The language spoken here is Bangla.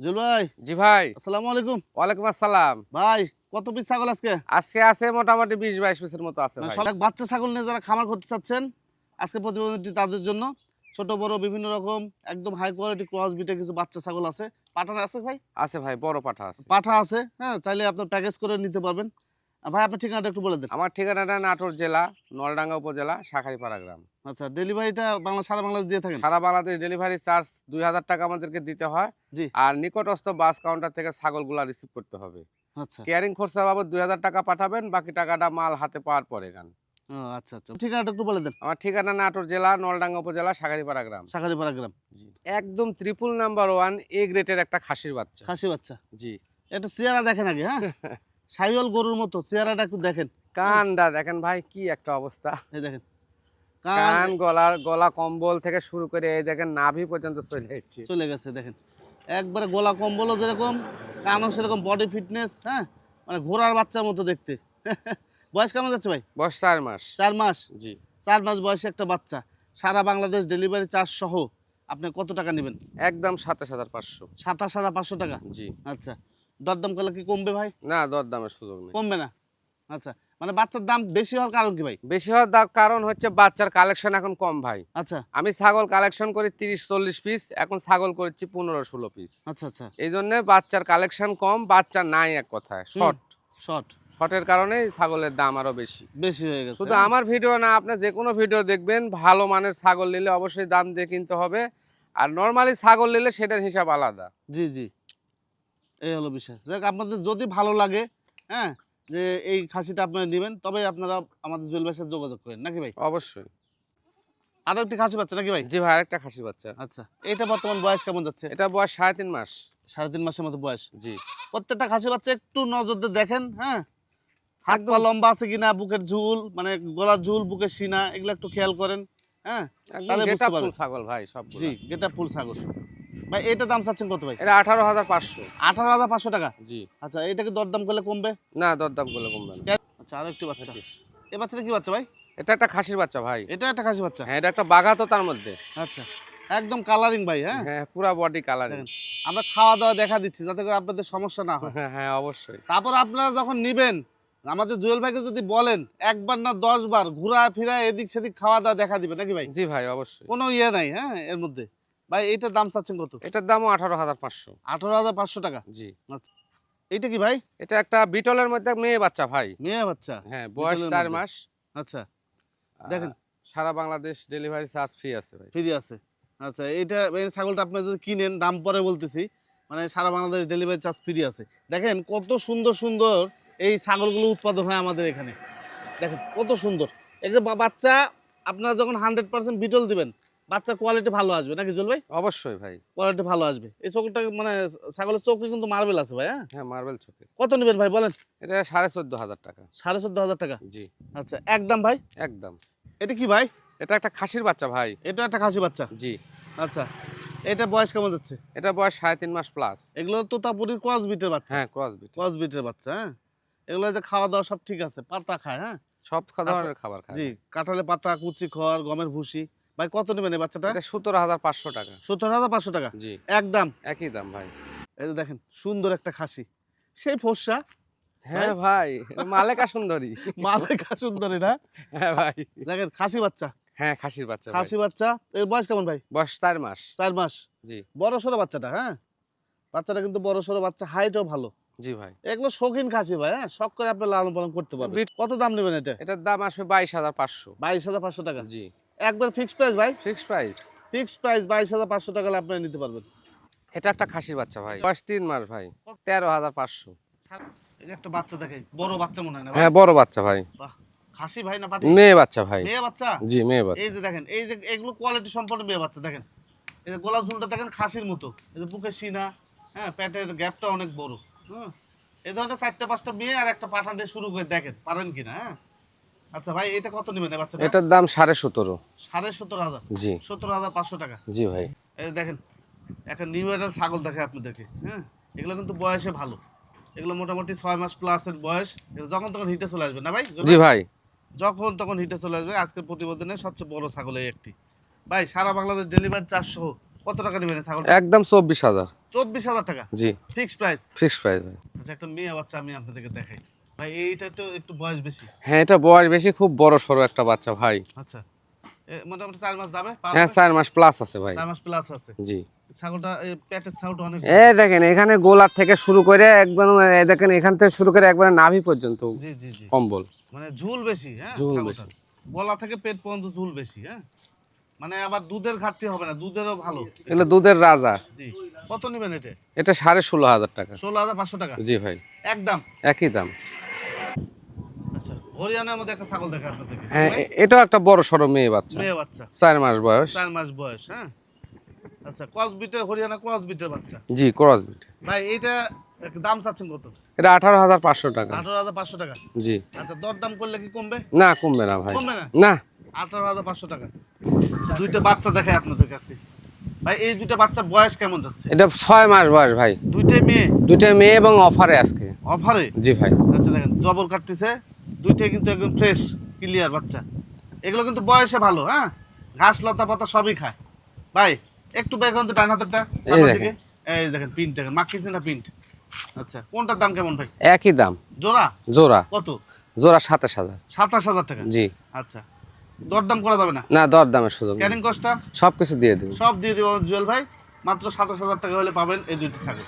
জুল ভাই জি ভাই। আসসালামু আলাইকুম। ওয়ালাইকুম আসসালাম। ভাই কত পিস ছাগল আজকে? আজকে আছে মোটামুটি বিশ বাইশ পিসের মতো আছে বাচ্চা ছাগল নিয়ে যারা খামার করতে চাচ্ছেন আজকে প্রতিবেদনটি তাদের জন্য ছোট বড় বিভিন্ন রকম একদম হাই কোয়ালিটি ক্রস বিটে কিছু বাচ্চা ছাগল আছে। পাঠা আছে ভাই? আছে ভাই বড় পাঠা আছে। পাঠা আছে হ্যাঁ চাইলে আপনার প্যাকেজ করে নিতে পারবেন। ভাই আপনার ঠিকানাটা একটু বলে দেন। আমার ঠিকানাটা নাটোর জেলা নলডাঙ্গা উপজেলা শাখারিপাড়া গ্রাম। আচ্ছা ডেলিভারিটা বাংলা সারা বাংলাদেশ দিয়ে থাকেন? সারা বাংলাদেশ ডেলিভারি চার্জ দুই হাজার টাকা আমাদেরকে দিতে হয়। জি। আর নিকটস্থ বাস কাউন্টার থেকে ছাগলগুলা রিসিভ করতে হবে। আচ্ছা। কেয়ারিং খরচা বাবদ দুই হাজার টাকা পাঠাবেন বাকি টাকাটা মাল হাতে পাওয়ার পরে গান আচ্ছা আচ্ছা। ঠিকানাটা একটু বলে দেন। আমার ঠিকানা নাটোর জেলা নলডাঙ্গা উপজেলা গ্রাম। গ্রাম। একদম ত্রিপুল নাম্বার ওয়ান এ গ্রেটের একটা খাসির বাচ্চা। খাসি বাচ্চা। জি। এটা চেহারা দেখেন আগে হ্যাঁ? সাইওয়াল গরুর মতো চেহারাটা একটু দেখেন। কানটা দেখেন ভাই কি একটা অবস্থা। এই দেখেন। কান কান গলার গলা কম্বল থেকে শুরু করে এই দেখেন নাভি পর্যন্ত চলে যাচ্ছে। চলে গেছে দেখেন। একবারে গলা কম্বলও যেরকম কানও সেরকম বডি ফিটনেস হ্যাঁ? মানে ঘোড়ার বাচ্চার মতো দেখতে। বয়স কেমন যাচ্ছে ভাই? বয়স চার মাস। চার মাস? জি। চার মাস বয়সে একটা বাচ্চা। সারা বাংলাদেশ ডেলিভারি চার্জ সহ আপনি কত টাকা নেবেন? একদম সাতাশ হাজার পাঁচশো। সাতাশ হাজার পাঁচশো টাকা? জি। আচ্ছা। দরদাম করলে কি কমবে ভাই? না দরদামের সুযোগ নেই। কমবে না? আচ্ছা মানে বাচ্চার দাম বেশি হওয়ার কারণ কি ভাই? বেশি হওয়ার কারণ হচ্ছে বাচ্চার কালেকশন এখন কম ভাই। আচ্ছা। আমি ছাগল কালেকশন করি তিরিশ চল্লিশ পিস এখন ছাগল করেছি পনেরো ষোলো পিস আচ্ছা আচ্ছা। এই জন্য বাচ্চার কালেকশন কম বাচ্চা নাই এক কথায় শর্ট শর্ট শর্টের কারণেই ছাগলের দাম আরও বেশি। বেশি হয়ে গেছে। শুধু? আমার ভিডিও না আপনি যে কোনো ভিডিও দেখবেন ভালো মানের ছাগল নিলে অবশ্যই দাম দিয়ে কিনতে হবে। আর নর্মালি ছাগল নিলে সেটার হিসাব আলাদা। জি জি। এই হলো বিষয়। যাক আপনাদের যদি ভালো লাগে হ্যাঁ যে এই খাসিটা আপনারা নেবেন তবে আপনারা আমাদের জুয়েল ভাইয়ের সাথে যোগাযোগ করেন নাকি ভাই? অবশ্যই। আরও একটি খাসি বাচ্চা নাকি ভাই? জি ভাই আরেকটা খাসি বাচ্চা। আচ্ছা এটা বর্তমান বয়স কেমন যাচ্ছে? এটা বয়স সাড়ে তিন মাস। সাড়ে তিন মাসের মতো বয়স। জি। প্রত্যেকটা খাসি বাচ্চা একটু নজর দিয়ে দেখেন হ্যাঁ? হাত পা লম্বা আছে কিনা বুকের ঝুল মানে গলার ঝুল বুকের সিনা এগুলো একটু খেয়াল করেন হ্যাঁ? তাহলে বুঝতে পারবেন। ছাগল ভাই সব জি গেটা ফুল ছাগল। ভাই এটা দাম চাচ্ছেন কত ভাই? এটা আঠারো হাজার পাঁচশো। আঠারো হাজার পাঁচশো টাকা? জি। আচ্ছা এটাকে দরদাম করলে কমবে? না দরদাম করলে কমবে না। আচ্ছা আরও একটি বাচ্চা। এ বাচ্চাটা কি বাচ্চা ভাই? এটা একটা খাসির বাচ্চা ভাই। এটা একটা খাসি বাচ্চা? হ্যাঁ এটা একটা বাঘা তো তার মধ্যে। আচ্ছা একদম কালারিং ভাই হ্যাঁ? হ্যাঁ পুরা বডি কালার। আমরা খাওয়া দাওয়া দেখা দিচ্ছি যাতে করে আপনাদের সমস্যা না হয়। হ্যাঁ হ্যাঁ অবশ্যই। তারপর আপনারা যখন নিবেন আমাদের জুয়েল ভাইকে যদি বলেন একবার না দশ বার ঘুরা ফিরা এদিক সেদিক খাওয়া দাওয়া দেখা দিবে নাকি ভাই? জি ভাই অবশ্যই। কোনো ইয়ে নাই হ্যাঁ এর মধ্যে। ভাই এইটার দাম চাচ্ছেন কত? এটার দামও আঠারো হাজার পাঁচশো। আঠারো হাজার পাঁচশো টাকা? জি। আচ্ছা এইটা কি ভাই? এটা একটা বিটলের মধ্যে মেয়ে বাচ্চা ভাই। মেয়ে বাচ্চা? হ্যাঁ বয়স চার মাস। আচ্ছা। দেখেন। সারা বাংলাদেশ ডেলিভারি চার্জ ফ্রি আছে ভাই। ফ্রি আছে। আচ্ছা এইটা এই ছাগলটা আপনি যদি কিনেন দাম পরে বলতেছি মানে সারা বাংলাদেশ ডেলিভারি চার্জ ফ্রি আছে। দেখেন কত সুন্দর সুন্দর এই ছাগলগুলো উৎপাদন হয় আমাদের এখানে। দেখেন কত সুন্দর। এই যে বাচ্চা আপনারা যখন হান্ড্রেড পার্সেন্ট বিটল দিবেন বাচ্চার কোয়ালিটি ভালো আসবে নাকি জল ভাই অবশ্যই ভাই। কোয়ালিটি ভালো আসবে। এই চোখটা মানে ছাগলের চোখে কিন্তু মার্বেল আছে ভাই হ্যাঁ? হ্যাঁ মার্বেল চোখে। কত নেবেন ভাই বলেন? এটা সাড়ে চোদ্দ হাজার টাকা। সাড়ে চোদ্দ হাজার টাকা? জি। আচ্ছা একদম ভাই? একদম। এটা কি ভাই? এটা একটা খাসির বাচ্চা ভাই। এটা একটা খাসি বাচ্চা? জি। আচ্ছা এটা বয়স কেমন যাচ্ছে? এটা বয়স সাড়ে তিন মাস প্লাস এগুলো তোতাপুরির ক্রস বিটের বাচ্চা? হ্যাঁ ক্রস বিট ক্রস বিটের বাচ্চা হ্যাঁ? এগুলো যে খাওয়া দাওয়া সব ঠিক আছে পাতা খায় হ্যাঁ? সব ধরনের খাবার খায় জি কাঁঠালে পাতা কুচি খড় গমের ভুসি ভাই কত নেবেন এই বাচ্চাটা? এটা সতেরো হাজার পাঁচশো টাকা। সত্তর হাজার পাঁচশো টাকা? জি। একদম? একই দাম ভাই। এই যে দেখেন সুন্দর একটা খাসি। সেই ফর্সা হ্যাঁ ভাই? মালেকা সুন্দরী। মালেকা সুন্দরী না? হ্যাঁ ভাই। দেখেন খাসি বাচ্চা। হ্যাঁ খাসির বাচ্চা খাসি বাচ্চা এর বয়স কেমন ভাই? বয়স চার মাস। চার মাস? জি। বড় সড়ো বাচ্চাটা হ্যাঁ? বাচ্চাটা কিন্তু বড় সড়ো বাচ্চা হাইটও ভালো। জি ভাই। এগুলো শৌখিন খাসি ভাই হ্যাঁ? শখ করে আপনি লালন পালন করতে পারবেন। কত দাম নেবেন এটা? এটার দাম আসবে বাইশ হাজার পাঁচশো। বাইশ হাজার পাঁচশো টাকা। জি। একবার ফিক্সড প্রাইস ভাই। ফিক্স প্রাইস ফিক্সড প্রাইস বাইশ হাজার পাঁচশো টাকা হলে আপনারা নিতে পারবেন। এটা একটা খাসির বাচ্চা ভাই। বয়স তিন মাস ভাই। তেরো হাজার পাঁচশো। এই একটা বাচ্চা দেখে বড় বাচ্চা মনে হয় না হ্যাঁ বড় বাচ্চা ভাই। খাসি ভাই না পাটি? মেয়ে বাচ্চা ভাই। মেয়ে বাচ্চা? জি মেয়ে বাচ্চা। এই যে দেখেন এই যে এগুলো কোয়ালিটি সম্পন্ন মেয়ে বাচ্চা দেখেন। এই যে গলা ঝুলটা দেখেন খাসির মতো। এই যে বুকের সিনা হ্যাঁ পেটের গ্যাপটা অনেক বড়। হ্যাঁ এই ধরনের চারটে পাঁচটা মেয়ে আর একটা পাঠান দিয়ে শুরু করে দেখেন পারেন কিনা হ্যাঁ? আচ্ছা ভাই এটা কত নেবেন বাচ্চাটা? এটার দাম সাড়ে সতেরো। সাড়ে সত্তর হাজার? জি। সত্তর হাজার পাঁচশো টাকা? জি ভাই। এই দেখেন একটা নিউ এডাল ছাগল দেখে আপনাদেরকে হ্যাঁ? এগুলো কিন্তু বয়সে ভালো। এগুলো মোটামুটি ছয় মাস প্লাসের বয়স। যখন তখন হিটে চলে আসবে না ভাই? জি ভাই। যখন তখন হিটে চলে আসবে আজকের প্রতিবেদনের সবচেয়ে বড় ছাগল এই একটি। ভাই সারা বাংলাদেশ ডেলিভারি চারশো কত টাকা নেবেন ছাগল একদম চব্বিশ হাজার। চব্বিশ হাজার টাকা? জি। ফিক্সড প্রাইস ফিক্স প্রাইস আচ্ছা একটা মেয়ে বাচ্চা আমি আপনাদেরকে দেখাই। ভাই এইটা তো একটু বয়স বেশি। হ্যাঁ এটা বয়স বেশি খুব বড় সড়ো একটা বাচ্চা ভাই। আচ্ছা। মোটামুটি চার মাস যাবে? হ্যাঁ? চার মাস প্লাস আছে ভাই। চার মাস প্লাস আছে। জি। ছাগলটা পেটের ছাগলটা অনেক এ দেখেন এখানে গোলার থেকে শুরু করে একবার এ দেখেন এখান থেকে শুরু করে একবারে নাভি পর্যন্ত জি জি জি। কম্বল। মানে ঝুল বেশি হ্যাঁ ঝুল বেশি। গলা থেকে পেট পর্যন্ত ঝুল বেশি হ্যাঁ। মানে আবার দুধের ঘাটতি হবে না দুধেরও ভালো। এগুলো দুধের রাজা। জি। কত নেবেন এটা? এটা সাড়ে ষোলো হাজার টাকা। ষোলো হাজার পাঁচশো টাকা? জি ভাই। একদম একই দাম। হরিয়ানার মধ্যে একটা ছাগল দেখা আপনাদেরকে। হ্যাঁ এটাও একটা বড় সড়ো মেয়ে বাচ্চা। মেয়ে বাচ্চা। চার মাস বয়স। চার মাস বয়স হ্যাঁ? আচ্ছা ক্রস বিটের হরিয়ানা ক্রস বিটের বাচ্চা। জি ক্রস বিট ভাই এইটা দাম চাচ্ছেন কত? এটা আঠারো হাজার পাঁচশো টাকা। আঠারো হাজার পাঁচশো টাকা? জি। আচ্ছা দর দাম করলে কি কমবে? না কমবে না ভাই। কমবে না? না। আঠারো হাজার পাঁচশো টাকা। দুইটা বাচ্চা দেখায় আপনাদের কাছে। ভাই এই দুইটা বাচ্চার বয়স কেমন যাচ্ছে? এটা ছয় মাস বয়স ভাই। দুইটাই মেয়ে? দুইটা মেয়ে এবং অফারে আজকে। অফারে? জি ভাই। আচ্ছা দেখেন জবর কাটতেছে। দুইটাই কিন্তু একদম ফ্রেশ ক্লিয়ার বাচ্চা। এগুলো কিন্তু বয়সে ভালো হ্যাঁ? ঘাস লতা পাতা সবই খায়। ভাই একটু বের করুন ডান হাতেরটা এই দেখেন। এই দেখেন মাখিছে না প্রিন্ট আচ্ছা কোনটার দাম কেমন ভাই? একই দাম। জোড়া? জোড়া। কত? জোড়া সাতাশ হাজার। সাতাশ হাজার টাকা? জি। আচ্ছা। দরদাম করা যাবে না? না দর দামের সুযোগ। ক্যারিং কস্টটা সব কিছু দিয়ে দেবো। সব দিয়ে দেবো জুয়েল ভাই। মাত্র সাতাশ হাজার টাকা হলে পাবেন এই দুইটি ছাগল।